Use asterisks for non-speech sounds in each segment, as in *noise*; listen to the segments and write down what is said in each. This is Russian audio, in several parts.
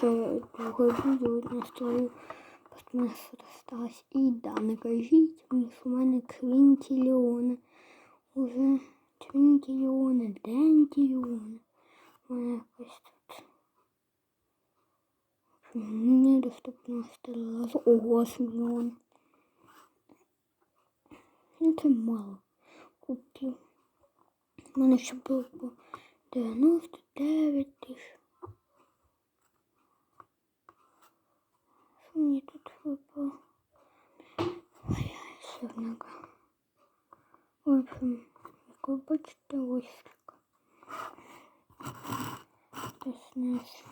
Це друге відео настрою Постмесу досталось. І да, не кажіть мені, що в мене квінтільйони. Уже квінтільйони, дентільйони. У мене якось тут. Недоступно стало. Ого, аж мільйон. Ну, це мало купів. У мене ще було по 99 тисяч. Що мені тут випало? Ой, сорняка. В общем, як ви бачите, ось скільки. Хтось нас...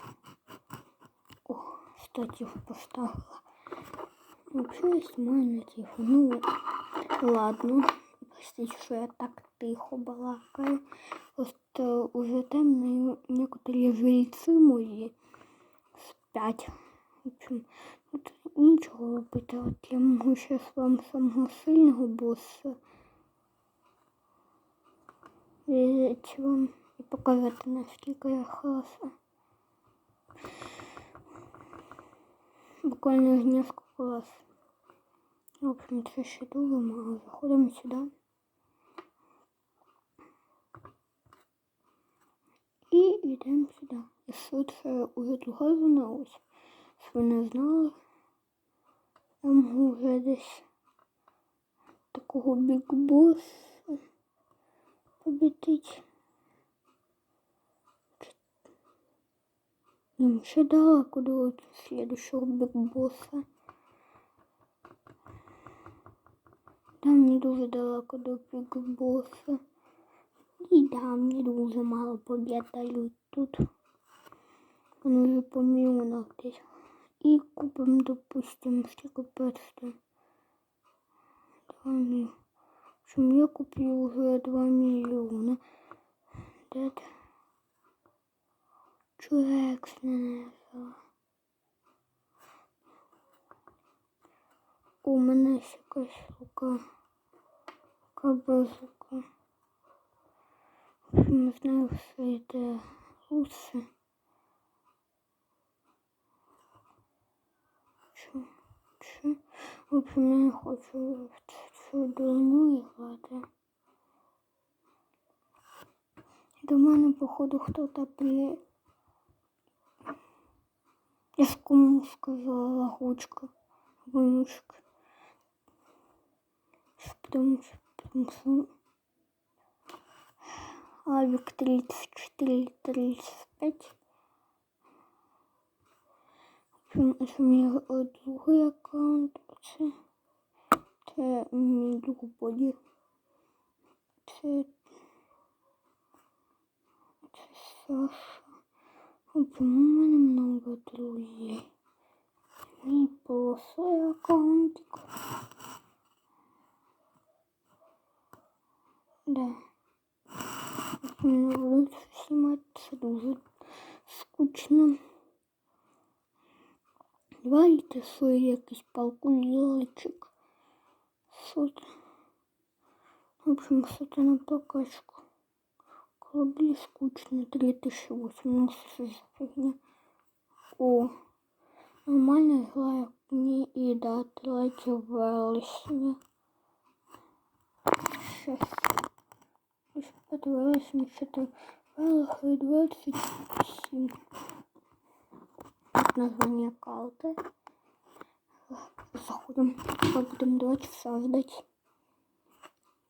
О, статів поставила. Вообще я снимаю на телефон. Ну, ладно. Простите, що я так тихо балакаю. Просто уже темно, і некоторі жильці мої спять. В общем, тут нічого робити. От я можу зараз вам самого сильного боса візити вам і показати, наскільки я хороша. Буквально з несколько раз. В общем, це ще дуже мало. Заходимо сюди. І йдемо сюди. І що це уже друга зона ось. Щоб ви не знали. Там вже десь такого бігбоса побітить. Нам ще далеко до следующего бігбоса. Там не дуже далеко до бігбоса. І там не дуже мало побед дають тут. Вони вже по мільйонах десь. І купимо, допустим, скільки персти. Два мільйони. В общем, я купил уже 2 миллиона. Дед. Чурекс не назвала. У мене ще якась рука. Кабазука. Не знаю, все йде лучше. В общем, я хочу в цю дурню грати. До мене, походу, хто-то при... Я ж кому сказала лагучка, вимушка. Потому что, потому что Авик 34, 35. Це мій другий аккаунт. Це, це мій друг боді. Це, це Саша. Чому в мене много друзей? Мій полосой аккаунтик. Да. Мені буду знімати, це дуже скучно. Давайте свій якийсь палкулечик. Сот. В общем, что-то на прокачку. Корабли скучно. 3080 за фигня. О, нормально играю. Не и да, давайте версия. Сейчас. Подивилась, что-то Велхи 27. Название карты. Заходим. Будем давайте создать.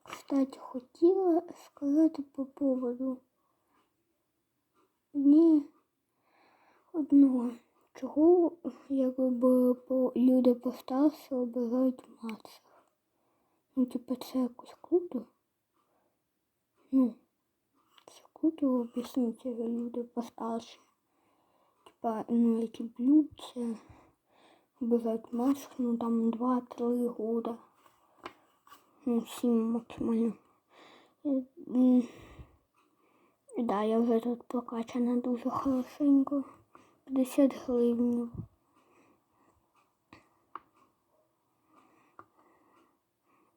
Кстати, хотела сказать по поводу не одного. Чого якби по люди постарше обирають маців? Ну, типа, це якось круто. Ну, це круто об'яснити люди постарше. Типа, ну, які б'ються, обирають матч, ну там 2-3 года. Ну, 7 максимально. І, і, да, я вже тут прокачана дуже хорошенько. 50 гривень.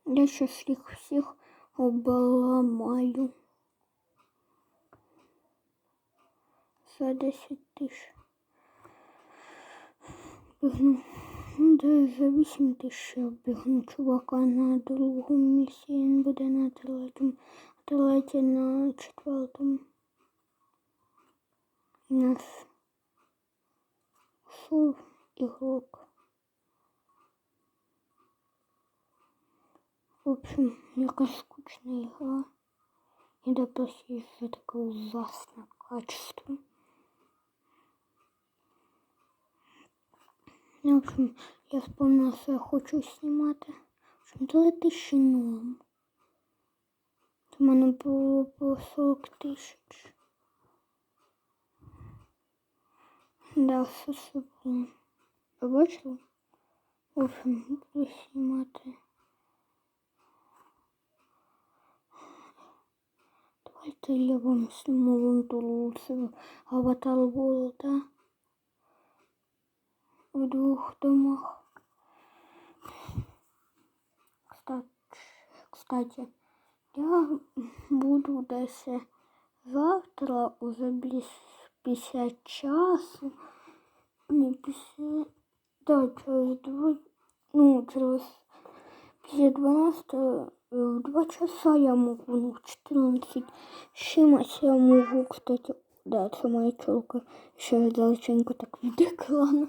Я сейчас їх всіх обламаю. за 10 тисяч. Бігну. Ну, да, за 8 тисяч я бігну чувака на другому місці. Він буде на третьому, а третій на четвертому. У нас шов ігрок. В общем, якась скучна ігра. И допросить за такое ужасное качество. Ну, в общем, я вспомнила, що я хочу знімати. В общем, то тисячі норм. У мене було по 40 тисяч. Да, все супер. Побачила? В общем, буду знімати. Давайте я вам сниму вон ту лучше аватар Волода В двух домах. Кстати, кстати, я буду десь завтра уже без 50 часу. Не 50, да, через два, ну, через 12 в 2 часа я могу, ну, в 14 чимось я могу, кстати, да, це моя челка ще далеченько так від екрану.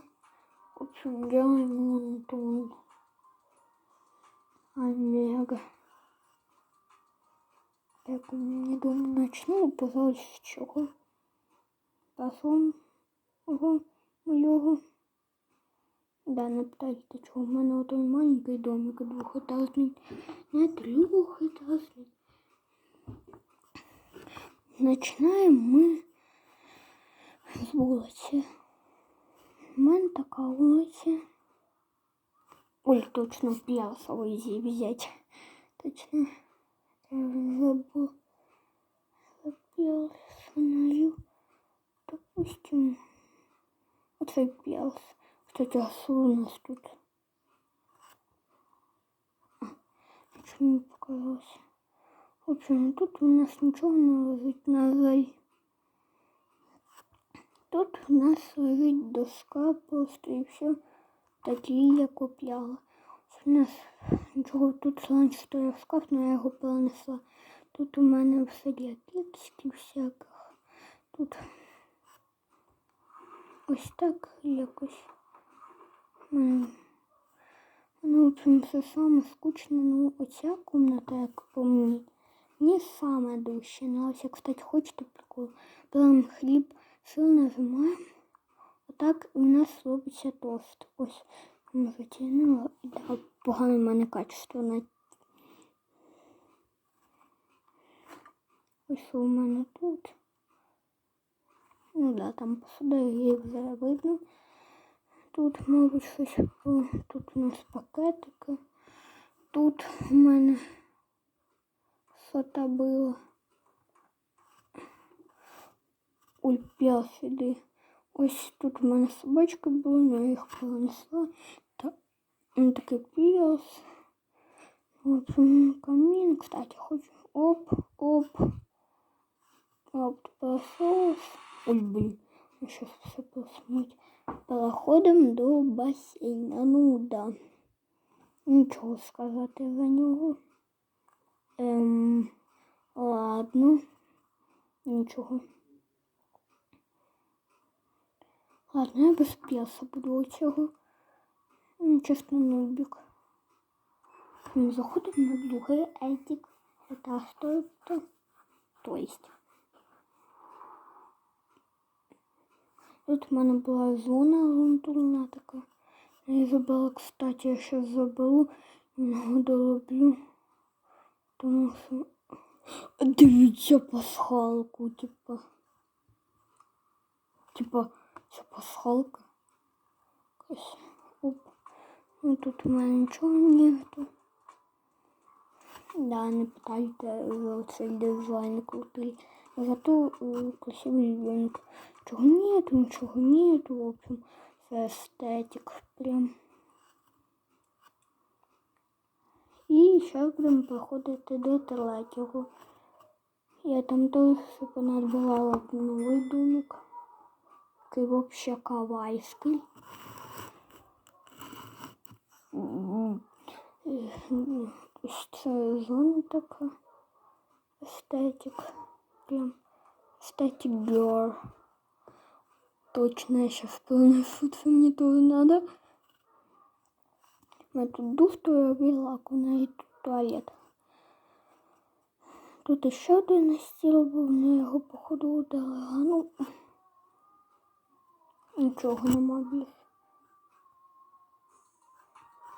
Общем, я монтон. Омега. Так, не думаю, начну, пожалуйста, с чего. Потом его, моего. Да, не питайте, чого в мене отой маленький домик двохетажний, не трьохетажний. Починаємо ми з вулиці. У мене така вулиця. Ой, точно п'ясовий зі взять. Точно. Я забув. Зап'ясаною. Допустим. Оцей п'яс. Кстати, а у нас тут? А, ничего не показалось. В общем, тут у нас ничего не лежит на зай. Тут у нас лежит доска просто и все. Такие я купляла. У нас нічого тут ланч стояв шкаф, но я його перенесла. Тут у мене все для всяких. Тут ось так якось. Ну, в общем, все саме скучне, ну, оця комната, як по мені, не саме дужче. Ну, ось, кстати, хочете прикол. Беремо хліб, сил нажимаємо. Отак у нас робиться тост. Ось, затягнула. Да, погане в мене качество. На... Ось що у мене тут. Ну да, там посуда її вже видно. Тут, мабуть, щось тут у нас пакетики. Тут у мене сота було. Ой, п'яс іди. Ось тут у мене собачки були, я їх понесла. Та, ну, такий п'яс. Вот камин, кстати, хочу. Оп, оп. Оп, пошел. Ой, блин, сейчас все посмотреть. Переходимо до басейна. Ну да. Нічого сказати за нього. Ем, ладно. Нічого. Ладно, я без п'яса буду цього. Чесно, нубик. Заходимо на другий етик. Это что это? То есть. Тут в мене була зона грунтурна така. Я забула, кстати, я зараз заберу і дороблю. Тому що дивіться пасхалку, типа. Типа, це пасхалка. Ось. Оп. Ну тут у мене нічого нету. Да, не питайте за цей дизайн крутий. Зато э, красивый ребенок. Чего нету, ничего нету, в общем, эстетик прям. И сейчас будем проходить до Терлатігу. Я там тоже понадбирала новий домик. Кавайский, вообще Кавайский. Це зона така. Прям естетик Бьор. Точно я сейчас поношу, что мне тоже надо. Я тут дух, то я вела, куда и тут туалет. Тут еще один настіл був, ну, але його походу удалено. Ну, А ну нічого нема більше.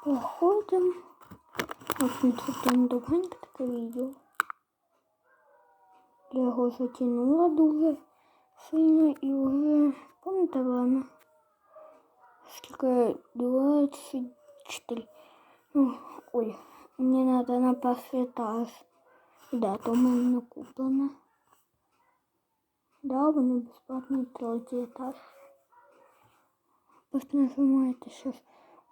Проходимо. Ось ми це там довгеньке таке відео. Я його затягнула дуже сильно і вже пам'ятаєте, ладно? Скільки 24. Ну, ой, мені надо на перший етаж. Да, то в мене не куплено. Да, воно безплатний третій етаж. Просто нажимаєте щас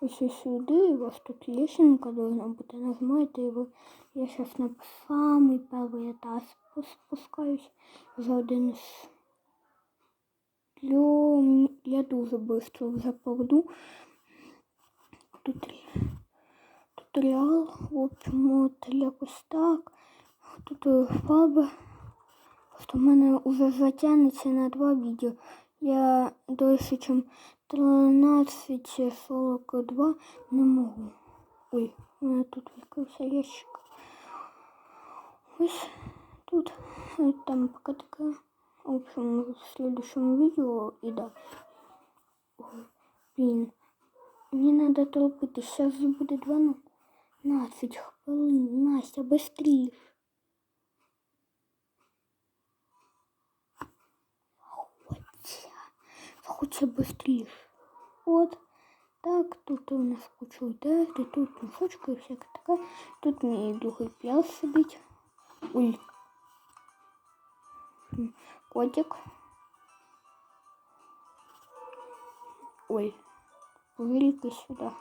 ось сюди, у вас тут лесенка должна бути. Нажимаєте ви, я зараз на самий перший етаж спускаюсь за один з я дуже швидко вже поведу. Тут, туторіал, в общем, от якось так. Тут е, фаби. Просто в мене вже затягнеться на два відео. Я досі чим 13.42 не можу. Ой, у мене тут відкрився ящик. Ось тут, там пока такая. В общем, в следующем видео и да. Блин. Мне надо торопити. Сейчас же буде 12 хвилин. Настя, быстрее. Хоча быстрее. Вот. Так, тут у нас куча одежди, тут мішочки і всяке таке. Тут мій другий п'яс сидить. Ой. М, Котик. Ой, повелика сюда.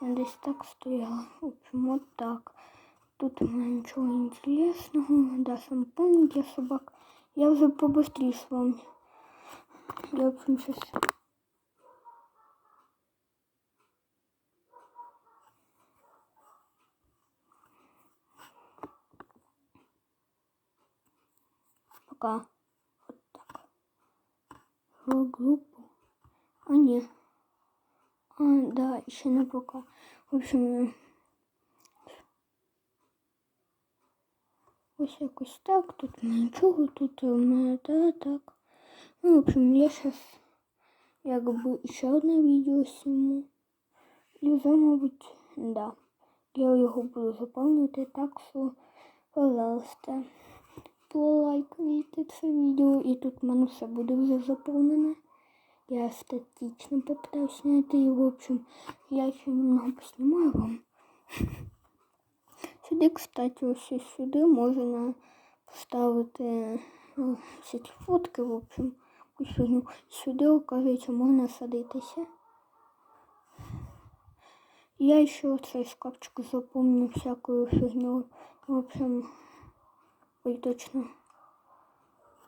Я десь так стояла. В общем, вот так. Тут у меня ничего интересного. Да, сам помните собак. Я уже побыстрее с вами. Я, общем, сейчас... Пока. Вот так. В группу. А, нет. А, да, еще не пока. В общем, ось якось так. Тут нічого, тут у мене та так. Ну, в общем, я сейчас якби ще одне відео зніму. І вже, мабуть, да. Я його буду заповнювати, так що, пожалуйста, полайкайте це відео. І тут в мене все буде вже заповнене. Я статично попытаюсь снять и, в общем, я еще немного поснимаю вам. *laughs* Сюди, кстати, ось ось сюди можна поставити ну, всякі фотки, в общем, Фігню. Сюди, оказується, можна садитися. Я ще цей шкафчик заповню всякою фігню. В общем, ой, точно.